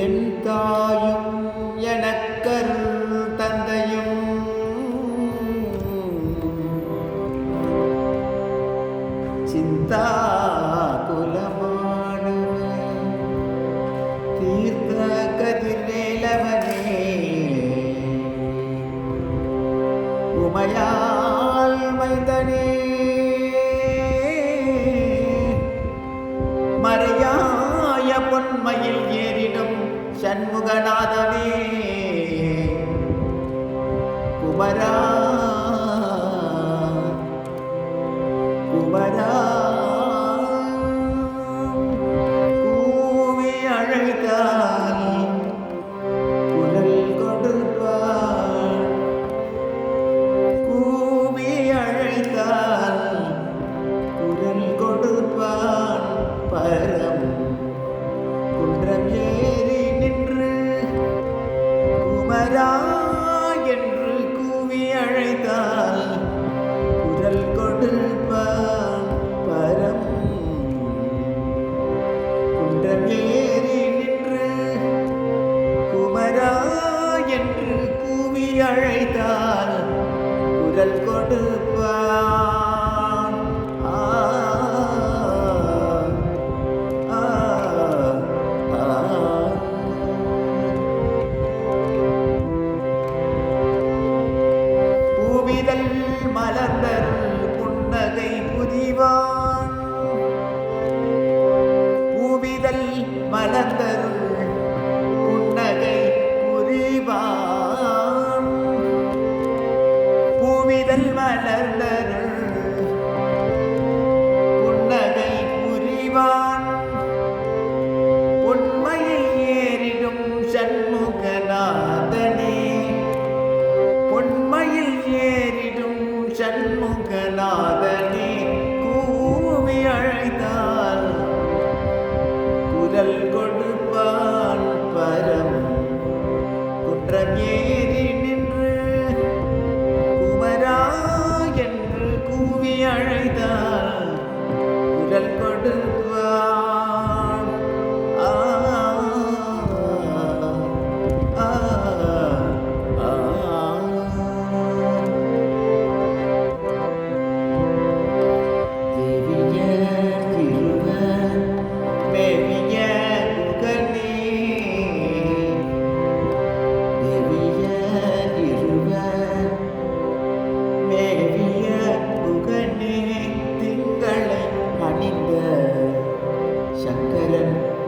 என் தாயும் எனக்கர் தந்தையும். சிந்தா குலமானவன் தீர்த்த கதிர்வேலவனே உமையால் மைந்தனே. சண்முகநாதனே. குமரா என்று கூவி அழைத்தால் குரல் கொடுப்பான் பரம். குன்றம் நின்று குமரா என்று கூவி அழைத்தால் குரல் கொடுப்பான் பூவிதழ் மலர்ந்தருள் புன்னகை புரிவான் பூவிதழ் மலர்ந்தருள் புன்னகை புரிவான் பூவிதழ் மலர்ந்தருள்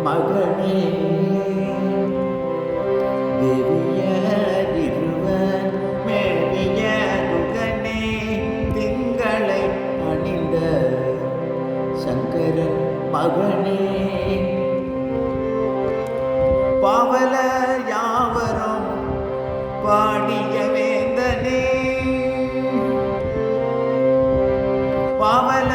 மகனே தெரிய இருவர் மேவிய முகனே திங்களை அணிந்த சங்கரன் மகனே பாவல யாவரும் பாடிய வேந்தனே பாவல